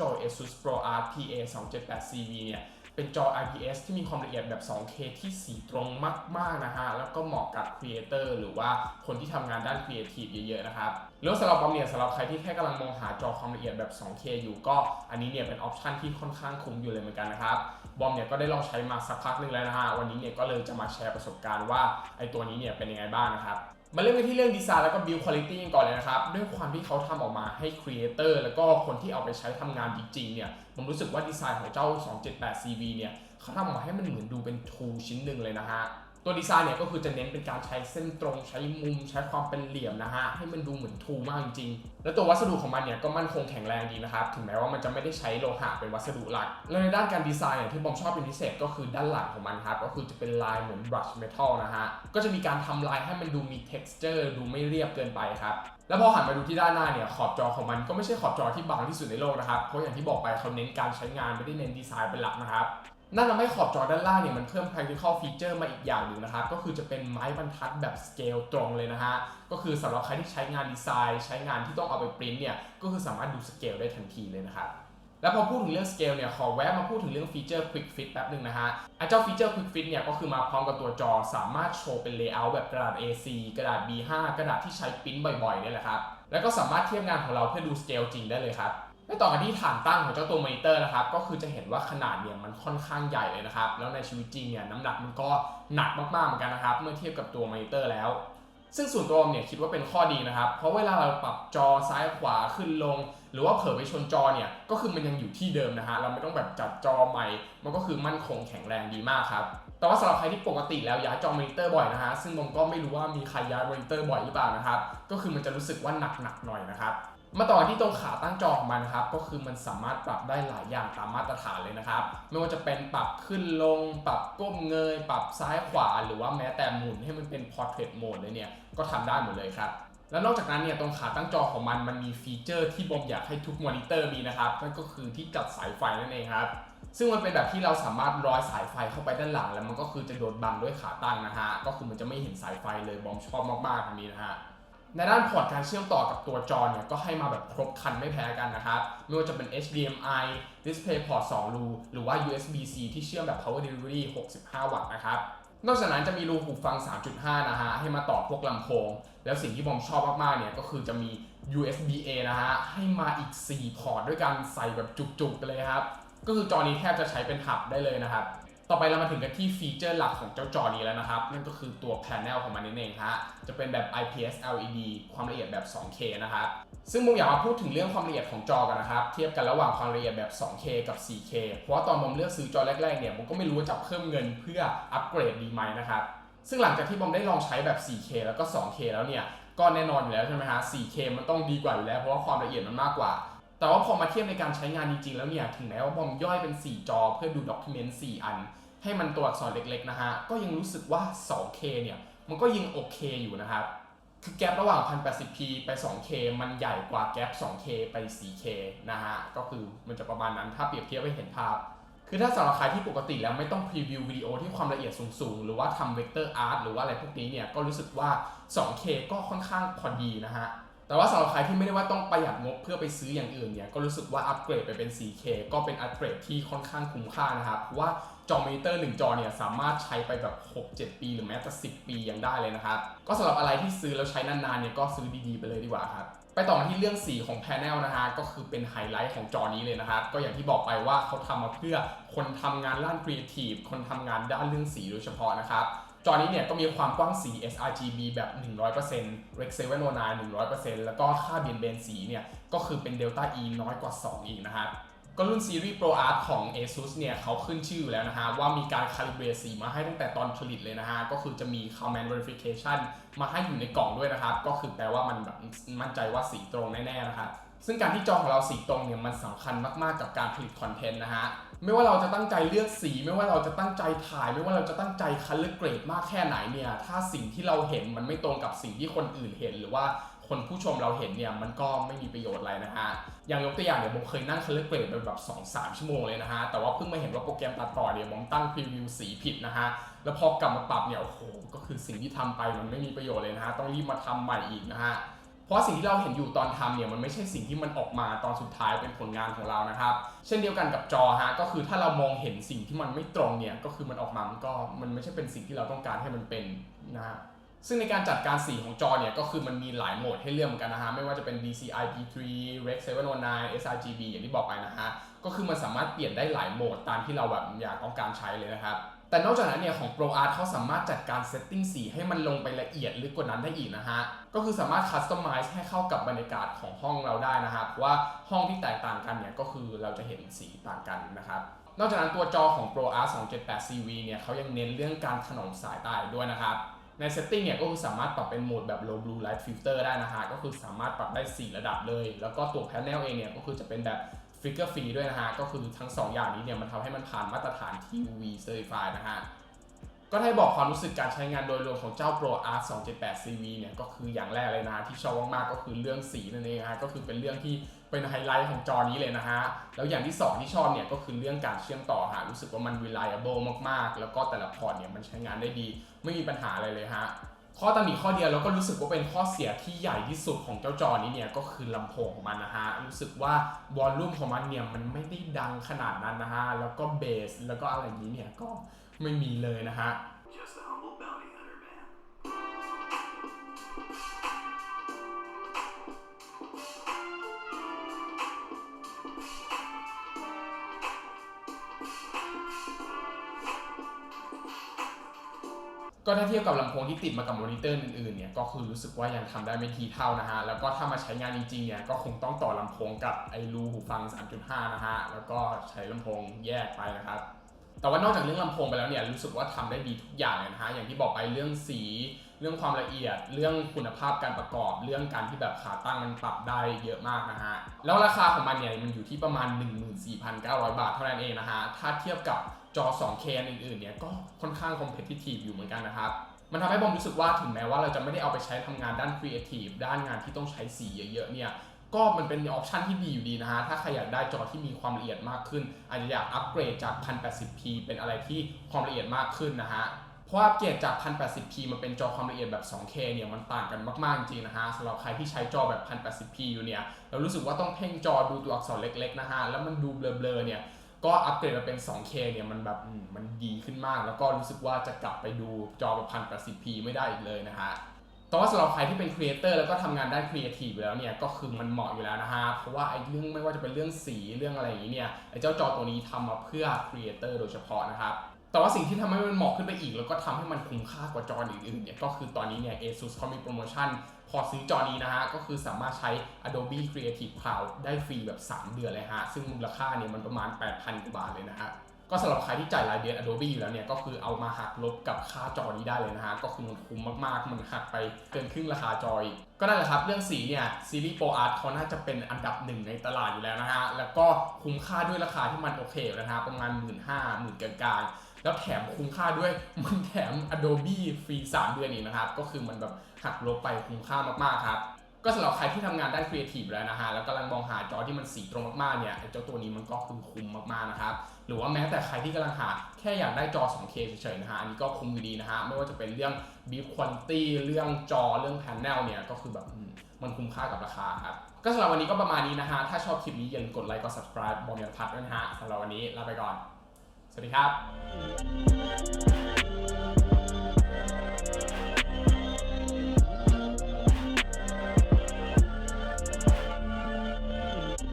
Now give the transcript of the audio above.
จอ ASUS Pro Art PA 278 CV เนี่ย เป็นจอ IPS ที่มีความละเอียดแบบ 2K ที่สีตรงมาก ๆ นะฮะ แล้วก็เหมาะกับครีเอเตอร์หรือว่าคนที่ทำงานด้านครีเอทีฟเยอะ ๆ นะครับ แล้วสำหรับบอมเนี่ยสำหรับใครที่แค่กำลังมองหาจอความละเอียดแบบ 2K อยู่ก็ อันนี้เนี่ยเป็นออปชันที่ค่อนข้างคุ้มอยู่เลยเหมือนกันนะครับ บอมเนี่ยก็ได้ลองใช้มาสักพักหนึงแล้วนะฮะ วันนี้เนี่ยก็เลยจะมาแชร์ประสบการณ์ว่าไอตัวนี้เนี่ยเป็นยังไงบ้างนะครับ มาเริ่มกันที่เรื่องดีไซน์แล้วก็บิลคุณภาพกันก่อนเลยนะครับ ด้วยความที่เขาทำออกมาให้ครีเอเตอร์แล้วก็คนที่เอาไปใช้ทำงานจริงๆเนี่ยผมรู้สึกว่าดีไซน์ของเจ้า 278 CV เนี่ยเขาทำออกมาให้มันเหมือนดูเป็นทูชิ้นหนึ่งเลยนะฮะ ตัวดีไซน์เนี่ยก็คือจะเน้นเป็นการใช้เส้นตรงใช้มุมใช้ความเป็นเหลี่ยมนะฮะให้มันดูเหมือนทูมากจริงๆ แล้วตัววัสดุของมันเนี่ยก็มั่นคงแข็งแรงดีนะครับถึงแม้ว่ามันจะไม่ได้ใช้โลหะเป็นวัสดุหลัก แล้วในด้านการดีไซน์เนี่ยที่ผมชอบเป็นพิเศษก็คือด้านหลังของมันครับก็คือจะเป็นลายเหมือน brush metal นะฮะก็จะมีการทำลายให้มันดูมี texture ดูไม่เรียบเกินไปครับแล้วพอหันมาดูที่ด้านหน้าเนี่ยขอบจอของมันก็ไม่ใช่ขอบจอที่บางที่สุดในโลกนะครับเพราะอย่างที่บอกไปเขาเน้นการใช้งานไม่ได้เน้นดีไซน์เป็นหลักนะครับ นั่นทำให้ขอบจอด้านล่างเนี่ยมันเพิ่ม practical feature มาอีกอย่างหนึ่งนะครับ ก็คือจะเป็นไม้บรรทัดแบบสเกลตรงเลยนะฮะ ก็คือสำหรับใครที่ใช้งานดีไซน์ ใช้งานที่ต้องเอาไปปริ้นเนี่ย ก็คือสามารถดูสเกลได้ทันทีเลยนะครับ แล้วพอพูดถึงเรื่องสเกลเนี่ย ขอแวะมาพูดถึงเรื่องฟีเจอร์ Quick Fit แป๊บหนึ่งนะฮะไอ้เจ้าฟีเจอร์ Quick Fit เนี่ย ก็คือมาพร้อมกับตัวจอ สามารถโชว์เป็น layout แบบกระดาษ A4 กระดาษ B5 กระดาษที่ใช้ปริ้นบ่อยๆเนี่ยแหละครับ แล้วก็สามารถเทียบงานของเราเพื่อดูสเกลจริงได้เลยครับ ไปต่อกันที่ฐานตั้งของเจ้าตัวมอนิเตอร์นะครับ ก็คือจะเห็นว่าขนาดเนี่ยมันค่อนข้างใหญ่เลยนะครับ แล้วในชีวิตจริงเนี่ยน้ำหนักมันก็หนักมากๆเหมือนกันนะครับ เมื่อเทียบกับตัวมอนิเตอร์แล้ว ซึ่งส่วนตัวผมเนี่ยคิดว่าเป็นข้อดีนะครับ เพราะเวลาเราปรับจอซ้ายขวาขึ้นลง หรือว่าเผลอไปชนจอเนี่ย ก็คือมันยังอยู่ที่เดิมนะฮะ เราไม่ต้องแบบจัดจอใหม่ มันก็คือมั่นคงแข็งแรงดีมากครับแต่ว่าสำหรับใครที่ปกติแล้วย้ายจอมอนิเตอร์บ่อยนะฮะ ซึ่งผมก็ไม่รู้ว่ามีใครย้ายมอนิเตอร์บ่อยหรือเปล่านะครับ ก็คือมันจะรู้สึกว่าหนักๆหน่อยนะครับ มาต่อที่ตรงขาตั้งจอของมันครับ ก็คือมันสามารถปรับได้หลายอย่างตามมาตรฐานเลยนะครับ ไม่ว่าจะเป็นปรับขึ้นลง ปรับก้มเงย ปรับซ้ายขวา หรือว่าแม้แต่หมุนให้มันเป็น portrait mode เลยเนี่ย ก็ทำได้หมดเลยครับแล้วนอกจากนั้นเนี่ยตรงขาตั้งจอของมันมันมีฟีเจอร์ที่บอมอยากให้ทุกมอนิเตอร์มีนะครับนั่นก็คือที่จัดสายไฟนั่นเองครับ ซึ่งมันเป็นแบบที่เราสามารถร้อยสายไฟเข้าไปด้านหลัง แล้วมันก็คือจะโดนบังด้วยขาตั้งนะฮะก็คือมันจะไม่เห็นสายไฟเลยบอมชอบมากๆตรงนี้นะฮะ ในด้านพอร์ตการเชื่อมต่อกับตัวจอเนี่ยก็ให้มาแบบครบครันไม่แพ้กันนะครับไม่ว่าจะเป็น HDMI DisplayPort 2 รูหรือว่า USB-C ที่เชื่อมแบบ Power Delivery 65 วัตต์นะครับนอกจากนั้นจะมีรูหูฟัง 3.5 นะฮะให้มาต่อพวกลำโพง แล้วสิ่งที่ผมชอบมากๆเนี่ยก็คือจะมี USB-A นะฮะให้มาอีก 4 พอร์ตด้วยกันใส่แบบจุกๆเลยครับก็คือจอนี้แทบจะใช้เป็นหับได้เลยนะครับ ต่อไปเรามาถึงกันที่ฟีเจอร์หลักของเจ้าจอนี้แล้วนะครับ นั่นก็คือตัวแผงของมันนั่นเองฮะจะเป็นแบบ IPS LED ความละเอียดแบบ 2K นะครับซึ่งผมอยากมาพูดถึงเรื่องความละเอียดของจอกันนะครับ เทียบกันระหว่างความละเอียดแบบ 2K กับ 4K เพราะว่าตอนผมเลือกซื้อจอแรกๆเนี่ยผมก็ไม่รู้ว่าจะเพิ่มเงินเพื่ออัปเกรดดีไหมนะครับซึ่งหลังจากที่ผมได้ลองใช้แบบ 4K แล้วก็ 2K แล้วเนี่ยก็แน่นอนอยู่แล้วใช่ไหมฮะ 4K มันต้องดีกว่าอยู่แล้วเพราะว่าความละเอียดมันมากกว่า แต่ว่าพอมาเทียบในการใช้งานจริงๆแล้วเนี่ยถึงแม้ว่าผมย่อยเป็น 4 จอเพื่อดูด็อกิเมนต์4อัน ให้มันตัวอักษรเล็กๆนะฮะ ก็ยังรู้สึกว่า 2K เนี่ย มันก็ยังโอเคอยู่นะครับ คือแกลระหว่าง 1080p ไป 2K มันใหญ่กว่าแกล 2K ไป 4K นะฮะ ก็คือมันจะประมาณนั้น ถ้าเปรียบเทียบให้เห็นภาพ คือถ้าสำหรับใครที่ปกติแล้วไม่ต้องพรีวิววิดีโอที่ความละเอียดสูงๆ หรือว่าทำเวกเตอร์อาร์ตหรือว่าอะไรพวกนี้เนี่ย ก็รู้สึกว่า 2K ก็ค่อนข้างพอดีนะฮะ แต่ว่าสำหรับใครที่ไม่ได้ว่าต้องประหยัดงบเพื่อไปซื้ออย่างอื่นเนี่ยก็รู้สึกว่าอัปเกรดไปเป็น 4K ก็เป็นอัปเกรดที่ค่อนข้างคุ้มค่านะครับเพราะว่าจอมอนิเตอร์ 1 จอเนี่ยสามารถใช้ไปแบบ 6-7 ปี หรือแม้แต่ 10 ปียังได้เลยนะครับ ก็สำหรับอะไรที่ซื้อแล้วใช้นานๆเนี่ยก็ซื้อดีๆไปเลยดีกว่าครับ ไปต่อที่เรื่องสีของแพนเนลนะฮะก็คือเป็นไฮไลท์ของจอนี้เลยนะครับ ก็อย่างที่บอกไปว่าเขาทำมาเพื่อคนทำงานด้านครีเอทีฟคนทำงานด้านเรื่องสีโดยเฉพาะนะครับ จอนี้เนี่ยก็มีความกว้างสี sRGB แบบ 100% Rec 709 100%แล้วก็ค่าเบี่ยงเบนสีเนี่ยก็คือเป็น Delta E น้อยกว่า 2 อีกนะครับก็รุ่นซีรีส์ Pro Art ของ ASUS เนี่ยเขาขึ้นชื่ออยู่แล้วนะฮะว่ามีการ calibrate สีมาให้ตั้งแต่ตอนผลิตเลยนะฮะก็คือจะมี Command Verification มาให้อยู่ในกล่องด้วยนะครับก็คือแปลว่ามันแบบมั่นใจว่าสีตรงแน่ๆนะครับ ซึ่งการที่จอของเราสีตรงเนี่ยมันสำคัญมากๆกับการผลิตคอนเทนต์นะฮะไม่ว่าเราจะตั้งใจเลือกสี ไม่ว่าเราจะตั้งใจถ่าย ไม่ว่าเราจะตั้งใจคัลเลือร์เกรดมากแค่ไหนเนี่ยถ้าสิ่งที่เราเห็นมันไม่ตรงกับสิ่งที่คนอื่นเห็น หรือว่าคนผู้ชมเราเห็นเนี่ยมันก็ไม่มีประโยชน์อะไรนะฮะอย่างยกตัวอย่างเนี่ยผมเคยนั่งคัลเลือร์เกรดไปแบบ2-3 ชั่วโมงเลยนะฮะแต่ว่าเพิ่งมาเห็นว่าโปรแกรมตัดต่อเนี่ยผมตั้งพรีวิวสีผิดนะฮะแล้วพอกลับมาปรับเนี่ยโอ้โหก็คือสิ่งที่ทำไปมันไม่มีประโยชน์เลยนะฮะต้องรีบมาทำใหม่อีกนะฮะ ราะสิ่งที่เราเห็นอยู่ตอนทำเนี่ยมันไม่ใช่สิ่งที่มันออกมาตอนสุดท้ายเป็นผลงานของเรานะครับ เช่นเดียวกันกับจอฮะก็คือถ้าเรามองเห็นสิ่งที่มันไม่ตรงเนี่ยก็คือมันออกมามันก็มันไม่ใช่เป็นสิ่งที่เราต้องการให้มันเป็นนะฮะซึ่งในการจัดการสีของจอเนี่ยก็คือมันมีหลายโหมดให้เลือกเหมือนกันนะฮะ ไม่ว่าจะเป็น DCI P3 Rec 719 sRGB อย่างที่บอกไปนะฮะ ก็คือมันสามารถเปลี่ยนได้หลายโหมดตามที่เราแบบอยากต้องการใช้เลยนะครับ แต่นอกจากนั้นเนี่ยของ Pro Art เขาสามารถจัดการเซตติ้งสีให้มันลงไปละเอียดลึกกว่านั้นได้อีกนะฮะ ก็คือสามารถคัสตอมไมซ์ให้เข้ากับบรรยากาศของห้องเราได้นะครับเพราะว่าห้องที่แตกต่างกันเนี่ยก็คือเราจะเห็นสีต่างกันนะครับนอกจากนั้นตัวจอของ Pro Art 278 CV เนี่ยเขายังเน้นเรื่องการถนอมสายตาด้วยนะครับ ในเซตติ้งเนี่ยก็คือสามารถปรับเป็นโหมดแบบ low blue light filter ได้นะฮะ ก็คือสามารถปรับได้ 4 ระดับเลย แล้วก็ตัว panel เองเนี่ยก็คือจะเป็นแบบ flicker free ด้วยนะฮะ ก็คือทั้ง 2 อย่างนี้เนี่ยมันทำให้มันผ่านมาตรฐาน TUV certify นะฮะ ก็ให้บอกความรู้สึกการใช้งานโดยรวมของเจ้า Pro Art 278 CV เนี่ยก็คืออย่างแรกเลยนะ ที่ชอบมากๆก็คือเรื่องสีนั่นเองฮะก็คือเป็นเรื่องที่เป็นไฮไลท์ของจอนี้เลยนะฮะ แล้วอย่างที่สองที่ชอบเนี่ยก็คือเรื่องการเชื่อมต่อฮะรู้สึกว่ามัน reliable มากๆ แล้วก็แต่ละพอร์ตเนี่ยมันใช้งานได้ดี ไม่มีปัญหาอะไรเลยฮะ ข้อตำหนิข้อเดียวแล้วก็รู้สึกว่าเป็นข้อเสียที่ใหญ่ที่สุดของเจ้าจอนี้เนี่ยก็คือลำโพงของมันนะฮะรู้สึกว่าวอลลุ่มของมันเนี่ยมันไม่ได้ดังขนาดนั้นนะฮะแล้วก็เบสแล้วก็อะไรอย่างนี้เนี่ยก็ไม่มีเลยนะฮะ ก็ถ้าเทียบกับลำโพงที่ติดมากับมอนิเตอร์อื่นๆเนี่ยก็คือรู้สึกว่ายังทำได้ไม่ทีเท่านะฮะแล้วก็ถ้ามาใช้งานจริงๆเนี่ยก็คงต้องต่อลำโพงกับไอ้รูหูฟัง 3.5 นะฮะแล้วก็ใช้ลำโพงแยกไปนะครับแต่ว่านอกจากเรื่องลำโพงไปแล้วเนี่ยรู้สึกว่าทำได้ดีทุกอย่างเลยนะฮะอย่างที่บอกไปเรื่องสี เรื่องความละเอียด เรื่องคุณภาพการประกอบ เรื่องการที่แบบขาตั้งมันปรับได้เยอะมากนะฮะแล้วราคาของมันเนี่ยมันอยู่ที่ประมาณ 14,900 บาทเท่านั้นเองนะฮะถ้าเทียบกับ จอ 2K อันอื่นๆเนี่ยก็ค่อนข้าง competitive อยู่เหมือนกันนะครับ มันทำให้บอมรู้สึกว่าถึงแม้ว่าเราจะไม่ได้เอาไปใช้ทำงานด้านครีเอทีฟด้านงานที่ต้องใช้สีเยอะๆเนี่ยก็มันเป็นออปชันที่ดีอยู่ดีนะฮะ ถ้าใครอยากได้จอที่มีความละเอียดมากขึ้น อาจจะอยากอัปเกรดจาก 1080p เป็นอะไรที่ความละเอียดมากขึ้นนะฮะ เพราะอัปเกรดจาก 1080p มาเป็นจอความละเอียดแบบ 2K เนี่ยมันต่างกันมาก ๆ จริงนะฮะสำหรับใครที่ใช้จอแบบ 1080p อยู่เนี่ย เรารู้สึกว่าต้องเพ่งจอดูตัวอักษรเล็ก ๆ นะฮะ แล้วมันดูเบลอๆเนี่ย ก็อัปเดตมาเป็น 2K เนี่ยมันแบบมันดีขึ้นมาก แล้วก็รู้สึกว่าจะกลับไปดูจอแบบ 1080p ไม่ได้อีกเลยนะฮะแต่ว่าสำหรับใครที่เป็นครีเอเตอร์แล้วก็ทำงานด้านครีเอทีฟอยู่แล้วเนี่ยก็คือมันเหมาะอยู่แล้วนะฮะ เพราะว่าไอ้เรื่องไม่ว่าจะเป็นเรื่องสีเรื่องอะไรอย่างนี้เนี่ยไอ้เจ้าจอตัวนี้ทำมาเพื่อครีเอเตอร์โดยเฉพาะนะครับ แต่ว่าสิ่งที่ทำให้มันเหมาะขึ้นไปอีก แล้วก็ทำให้มันคุ้มค่ากว่าจออื่นๆเนี่ยก็คือตอนนี้เนี่ย ASUS เขามีโปรโมชั่น พอซื้อจอนี้นะฮะ ก็คือสามารถใช้ Adobe Creative Cloud ได้ฟรีแบบ 3 เดือนเลยฮะ ซึ่งมูลค่าเนี่ยมันประมาณ 8,000กว่าบาทเลยนะฮะก็สำหรับใครที่จ่ายรายเดือน Adobe อยู่แล้วเนี่ยก็คือเอามาหักลบกับค่าจอนี้ได้เลยนะฮะ ก็คือมันคุ้มมากๆ มันหักไปเกินครึ่งราคาจอยก็นั่นแหละครับ เรื่องสีเนี่ยซีรีส์ Pro Art เขาน่าจะเป็นอันดับหนึ่งในตลาดอยู่แล้วนะฮะแล้วก็คุ้มค่าด้วยราคาที่มันโอเคนะฮะประมาณ 1 5 0 0 0 0กลางๆ แล้วแถมคุ้มค่าด้วยมันแถม Adobe ฟรี 3 เดือนอีกนะครับ ก็คือมันแบบหักลบไปคุ้มค่ามากๆครับก็สำหรับใครที่ทำงานด้านครีเอทีฟแล้วนะฮะแล้วกำลังมองหาจอที่มันสีตรงมากๆเนี่ยเจ้าตัวนี้มันก็คือคุ้มมากๆนะครับหรือว่าแม้แต่ใครที่กำลังหาแค่อยากได้จอ 2K เฉยๆนะฮะอันนี้ก็คุ้มดีนะฮะไม่ว่าจะเป็นเรื่อง build quality เรื่องจอเรื่อง panel เนี่ยก็คือแบบมมันคุ้มค่ากับราคาครับก็สำหรับวันนี้ก็ประมาณนี้นะฮะถ้าชอบคลิปนี้อย่าลืมกดไลค์กด subscribe บอมยันพัดด้วยนะฮะสำหรับวันนี้ลาไปก่อน สวัสดีครับ